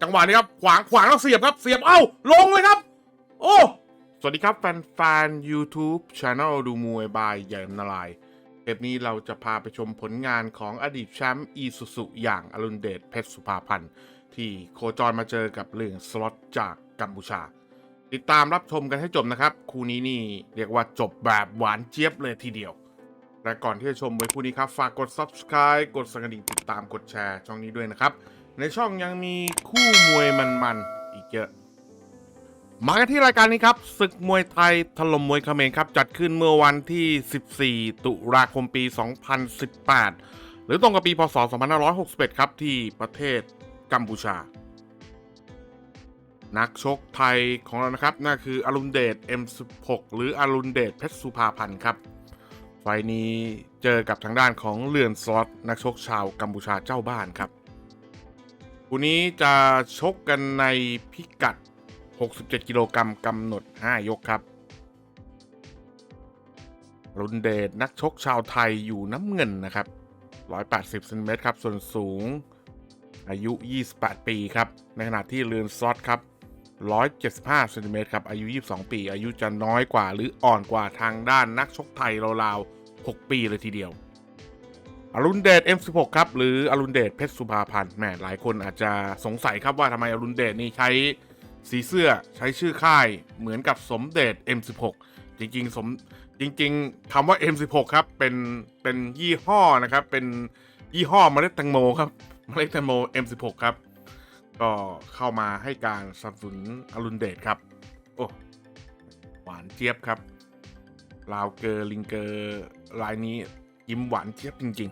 จังหวะนี้ครับ ขวางขวางแล้วเสียบครับ เสียบเอ้า ลงเลยครับ โอ้สวัสดีครับ แฟนแฟน YouTube Channel ดูมวยบายใหญ่นารายเทปนี้เราจะพาไปชมผลงานของอดีตแชมป์อีสุสุอย่างอรุณเดชเพชรสุภาพันธ์ที่โคจรมาเจอกับเรื่องสล็อตจากกัมพูชา ติดตามรับชมกันให้จบนะครับ คู่นี้นี่เรียกว่าจบแบบหวานเจี๊ยบเลยทีเดียว และก่อนที่จะชมมวยคู่นี้ครับ ฝากกด subscribe กดสั่นกระดิ่งติดตามกดแชร์ช่องนี้ด้วยนะครับ ในช่องยังมีคู่มวยมันๆอีกเยอะ มากันที่รายการนี้ครับศึกมวยไทยถล่มมวยเขมรครับ จัดขึ้นเมื่อวันที่ 14 ตุลาคมปี 2018 หรือตรงกับปีพศ 2561 ครับที่ประเทศกัมพูชา นักชกไทยของเรานะครับนั่นคืออรุณเดช M16 หรืออรุณเดชเพชรสุภาพันธ์ครับ ไฟนี้เจอกับทางด้านของเลือนสล็อตนักชกชาวกัมพูชาเจ้าบ้านครับคู่นี้จะชกกันในพิกัด 67 กิโลกรัมกำหนด 5 ยกครับ รุนเดชนักชกชาวไทยอยู่น้ำเงินนะครับ 180เซนติเมตรครับ ส่วนสูงอายุ 28 ปีครับ ในขณะที่เรือนซอตครับ 175เซนติเมตรครับ อายุ 22 ปี อายุจะน้อยกว่าหรืออ่อนกว่าทางด้านนักชกไทยราวๆ 6 ปีเลยทีเดียว อรุณเดช M16 ครับ หรืออรุณเดชเพชรสุภาพันธ์แหมหลายคนอาจจะสงสัยครับว่าทำไมอรุณเดชนี่ใช้สีเสื้อใช้ชื่อค่ายเหมือนกับสมเด็จ M16 จริงๆสมจริงๆคำว่า M16 ครับเป็นเป็นยี่ห้อนะครับ เป็นยี่ห้อเมล็ดแตงโมครับเมล็ดแตงโม M16 ครับ ก็เข้ามาให้การสนับสนุนอรุณเดชครับ โอ้ หวานเจี๊ยบครับ ลาวเกอร์ลิงเกอร์ลายนี้ยิ้มหวานเจี๊ยบจริง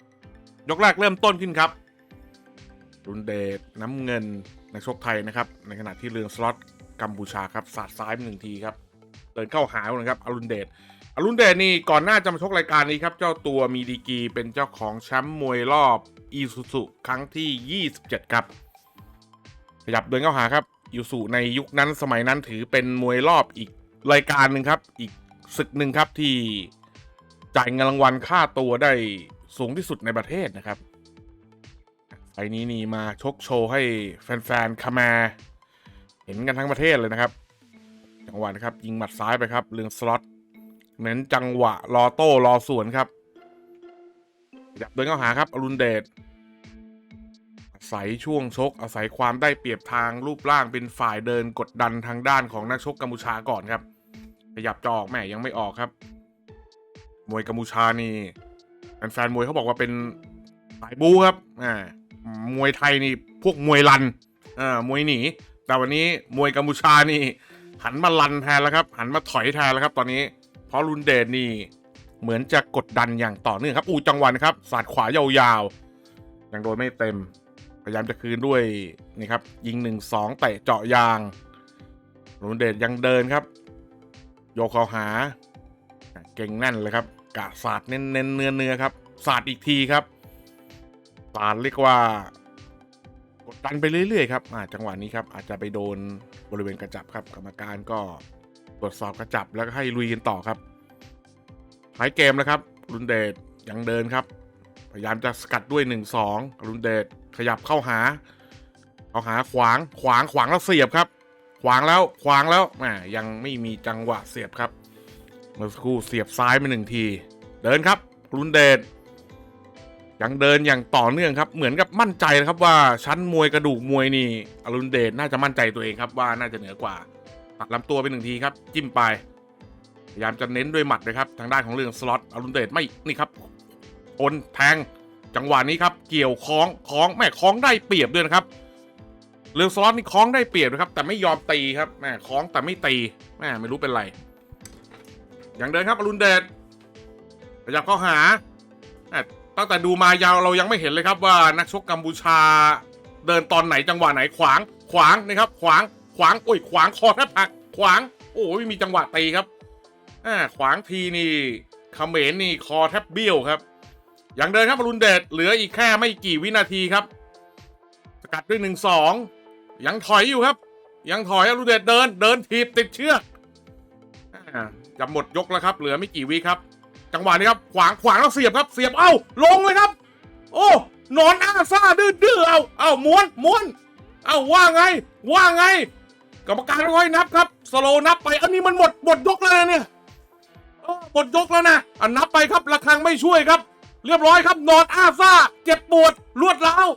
ๆ ยกแรกเริ่มต้นขึ้นครับรุนเดชน้ำเงินนักชกไทยนะครับ ในขณะที่เรืองสล็อตกัมพูชาครับสาดซ้ายไปหนึ่งทีครับเดินเข้าหาเลยครับอรุณเดชอรุณเดชนี่ก่อนหน้าจะมาชกรายการนี้ครับ เจ้าตัวมีดีกีเป็นเจ้าของแชมป์มวยรอบอีซูซุครั้งที่ 27 ครับ ขยับเดินเข้าหาครับยูสุในยุคนั้นสมัยนั้นถือเป็นมวยรอบอีกรายการหนึ่งครับ อีกศึกหนึ่งครับที่จ่ายเงินรางวัลค่าตัวได้สูงที่สุดในประเทศนะครับไฟนี้นี่มาชกโชว์ให้แฟนๆคามาเห็นกันทั้งประเทศเลยนะครับ จังหวะนะครับยิงหมัดซ้ายไปครับเรืองสล็อตเน้นจังหวะรอโต้รอสวนครับขยับเดินเข้าหาครับอรุณเดช อาศัยช่วงชก อาศัยความได้เปรียบทางรูปร่างเป็นฝ่ายเดินกดดันทางด้านของนักชกกัมพูชาก่อนครับ ขยับจอกแม่ยังไม่ออกครับ มวยกัมพูชานี่แฟนมวยเขาบอกว่าเป็นสายบูครับอ่ามวยไทยนี่พวกมวยลันอ่ามวยหนี แต่วันนี้มวยกัมพูชานี่ หันมาลันแทนแล้วครับ หันมาถอยแทนแล้วครับ ตอนนี้ เพราะรุนเดชนี่เหมือนจะกดดันอย่างต่อเนื่องครับ อูจังหวะนครับ สาดขวายาวๆยังโดนไม่เต็ม พยายามจะคืนด้วยนี่ครับ ยิงหนึ่งสองเตะเจาะยางรุนเดชยังเดินครับ โยกเขาหา เก่งแน่นเลยครับกะสาดเน้นเน้นเนื้อเนื้อครับสาดอีกทีครับสาดเรียกว่ากดดันไปเรื่อยๆครับจังหวะนี้ครับอาจจะไปโดนบริเวณกระจับครับ กรรมการก็ตรวจสอบกระจับแล้วก็ให้ลุยกันต่อครับท้ายเกมแล้วครับรุนเดชยังเดินครับ พยายามจะสกัดด้วย 1-2รุนเดช ขยับเข้าหา เอาหาขวางขวางขวางแล้วเสียบครับ ขวางแล้วขวางแล้วแหมยังไม่มีจังหวะเสียบครับเมื่อสักครู่เสียบซ้ายมาหนึ่งที เดินครับรุนเดชยังเดินอย่างต่อเนื่องครับ เหมือนกับมั่นใจนะครับว่าชั้นมวยกระดูกมวยนี่อรุณเดชน่าจะมั่นใจตัวเองครับว่าน่าจะเหนือกว่าตัดลำตัวไปหนึ่งทีครับ จิ้มไปพยายามจะเน้นด้วยหมัดนะครับ ทางด้านของเรื่องสล็อตอรุณเดชไม่นี่ครับโอนแทง จังหวะนี้ครับเกี่ยวคล้องคล้องแม่คล้องได้เปรียบด้วยนะครับเรืองสล็อตนี่คล้องได้เปรียบนะครับ แต่ไม่ยอมตีครับแม่คล้องแต่ไม่ตีแม่ไม่รู้เป็นไร อย่างเดินครับอรุณเดชขยับเข้าหาแม่ตั้งแต่ดูมายาวเรายังไม่เห็นเลยครับว่านักชกกัมพูชาเดินตอนไหนจังหวะไหนขวางขวางนะครับ ขวางขวางโอ้ยขวางคอแทบหักขวาง โอ้ยม่มีจังหวะตีครับอ่าขวางทีนี่เขมรนี่คอแทบเบี้ยวครับ อย่างเดินครับอรุณเดชเหลืออีกแค่ไม่กี่วินาทีครับ สกัดด้วยหนึ่งสองยังถอยอยู่ครับ ยังถอยอรุณเดชเดินเดินทีบติดเชือกอ่าจะหมดยกแล้วครับ เหลือไม่กี่วิครับ จังหวะนี้ครับ ขวางขวางแล้วเสียบครับ เสียบเอ้าลงเลยครับ โอ้หนอนอาซาดื้อดื้อเอาเอ้าม้วนม้วนเอ้าว่าไง ว่าไงกรรมการค่อยนับครับ สโลนับไป อันนี้มันหมดหมดยกแล้วนะเนี่ยหมดยกแล้วนะอันนับไปครับระฆังไม่ช่วยครับ เรียบร้อยครับนอนอาซาเจ็บปวดรวดร้าว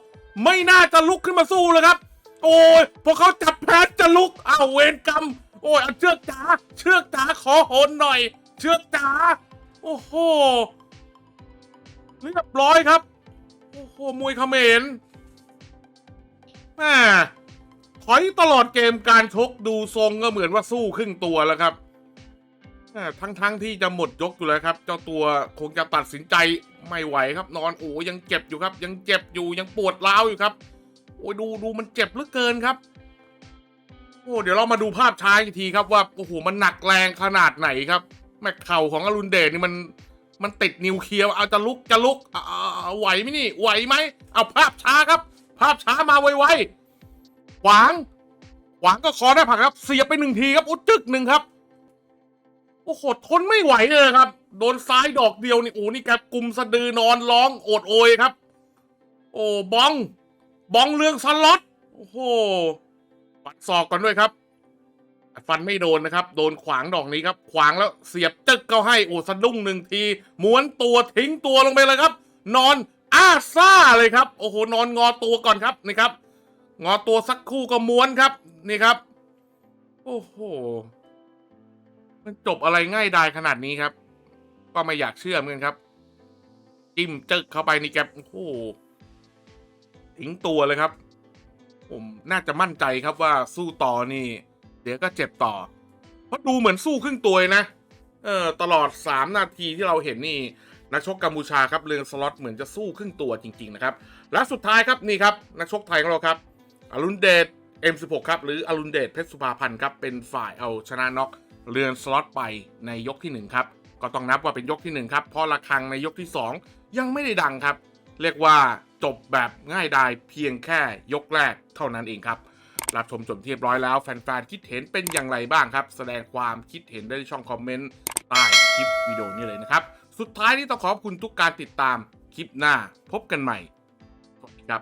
ไม่น่าจะลุกขึ้นมาสู้เลยครับ โอ้ยพอเขาจับแพทจะลุกอ้าวเวรกรรม โอ้ยเอาเชือกจ๋าเชือกจ๋าขอโหนหน่อย เชือกจ๋าโอ้โหเรียบร้อยครับ โอ้โหมวยเขมรแม่ถอยตลอดเกมการชกดูทรงก็เหมือนว่าสู้ครึ่งตัวแล้วครับ ทั้งๆที่จะหมดยกอยู่แล้วครับ เจ้าตัวคงจะตัดสินใจไม่ไหวครับ นอนโอ้ยังเจ็บอยู่ครับ ยังเจ็บอยู่ยังปวดร้าวอยู่ครับ โอ้ยดูดูมันเจ็บเหลือเกินครับ โอ้เดี๋ยวเรามาดูภาพช้าอีกทีครับว่าโอ้โหมันหนักแรงขนาดไหนครับแม่เข่าของอรุณเดชนี่มันมันติดนิวเคลียร์เอาจะลุกจะลุกอ่าไหวไหมนี่ไหวไหมเอาภาพช้าครับ ภาพช้ามาไวๆขวาง ขวางก็คอได้ผักครับ เสียบไปหนึ่งทีครับอุดจึกหนึ่งครับ โอ้โหทนไม่ไหวเลยครับ โดนซ้ายดอกเดียวนี่โอ้นี่แกกลุมสะดือนอนร้องโอดโอยครับ โอ้บอง บองเรื่องสล็อตโอ้โหปัดศอกก่อนด้วยครับ ฟันไม่โดนนะครับ โดนขวางดอกนี้ครับ ขวางแล้วเสียบจึกเขาให้โอ้สะดุ้งหนึ่งทีม้วนตัวทิ้งตัวลงไปเลยครับ นอนอ้าซ่าเลยครับ โอ้โหนอนงอตัวก่อนครับนี่ครับ งอตัวสักคู่ก็ม้วนครับ นี่ครับ โอ้โห มันจบอะไรง่ายดายขนาดนี้ครับ ก็ไม่อยากเชื่อเหมือนกันครับ จิ้มจึกเข้าไปนี่แกโอ้โหทิ้งตัวเลยครับ ผมน่าจะมั่นใจครับว่าสู้ต่อนี่ เดี๋ยวก็เจ็บต่อ เพราะดูเหมือนสู้ครึ่งตัวนะเออตลอด 3 นาทีที่เราเห็นนี่นักชกกัมพูชาครับเรืองสล็อตเหมือนจะสู้ครึ่งตัวจริง ๆ นะครับ และสุดท้ายครับนี่ครับนักชกไทยของเราครับอรุณเดช M16 ครับหรืออรุณเดชเพชรสุภาพันธ์ครับเป็นฝ่ายเอาชนะน็อก เรือนสล็อตไปในยกที่ 1 ครับ ก็ต้องนับว่าเป็นยกที่ 1 ครับ เพราะระฆังในยกที่ 2 ยังไม่ได้ดังครับ เรียกว่าจบแบบง่ายดายเพียงแค่ยกแรกเท่านั้นเองครับ รับชมจบเรียบร้อยแล้วแฟนๆคิดเห็นเป็นอย่างไรบ้างครับ แสดงความคิดเห็นได้ที่ช่องคอมเมนต์ใต้คลิปวิดีโอนี้เลยนะครับ สุดท้ายนี้ต้องขอบคุณทุกการติดตามคลิปหน้าพบกันใหม่ครับ